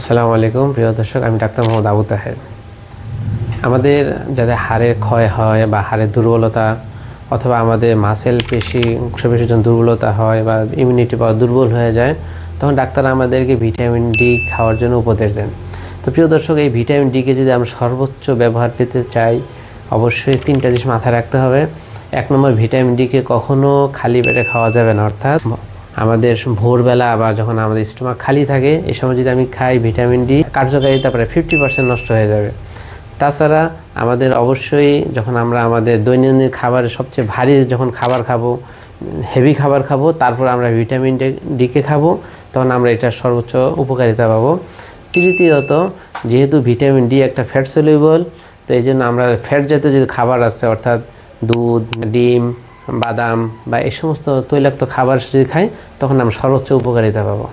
আসসালামু আলাইকুম, প্রিয় দর্শক, আমি ডাক্তার মোহাম্মদ আবু তাহের। আমাদের যাদের হাড়ের ক্ষয় হয় বা হাড়ের দুর্বলতা অথবা আমাদের মাসেল পেশি পেশির জন্য দুর্বলতা হয় বা ইমিউনিটি পাওয়ার দুর্বল হয়ে যায়, তখন ডাক্তার আমাদেরকে ভিটামিন ডি খাওয়ার জন্য উপদেশ দেন। তো প্রিয় দর্শক, এই ভিটামিন ডিকে যদি আমরা সর্বোচ্চ ব্যবহার পেতে চাই, অবশ্যই তিনটা জিনিস মাথায় রাখতে হবে। এক নম্বর ভিটামিন ডিকে কখনও খালি পেটে খাওয়া যাবে না, অর্থাৎ আমাদের ভোরবেলা বা যখন আমাদের স্টোমাক খালি থাকে, এই সময় যদি আমি খাই ভিটামিন ডি কার্যকারিতা প্রায় ফিফটি পার্সেন্ট নষ্ট হয়ে যাবে। তাছাড়া আমাদের অবশ্যই যখন আমরা আমাদের দৈনন্দিন খাবারে সবচেয়ে ভারী যখন খাবার খাব হেভি খাবার খাব, তারপর আমরা ভিটামিন ডিকে খাব, তখন আমরা এটার সর্বোচ্চ উপকারিতা পাবো। তৃতীয়ত, যেহেতু ভিটামিন ডি একটা ফ্যাট সলিউবল তো এই জন্য আমরা ফ্যাট জাতীয় যে খাবার আছে, অর্থাৎ দুধ, ডিম বাদাম বা এই সমস্ত তৈলাক্ত খাবার যদি খাই তখন আমরা সর্বোচ্চ উপকারিতা পাবো।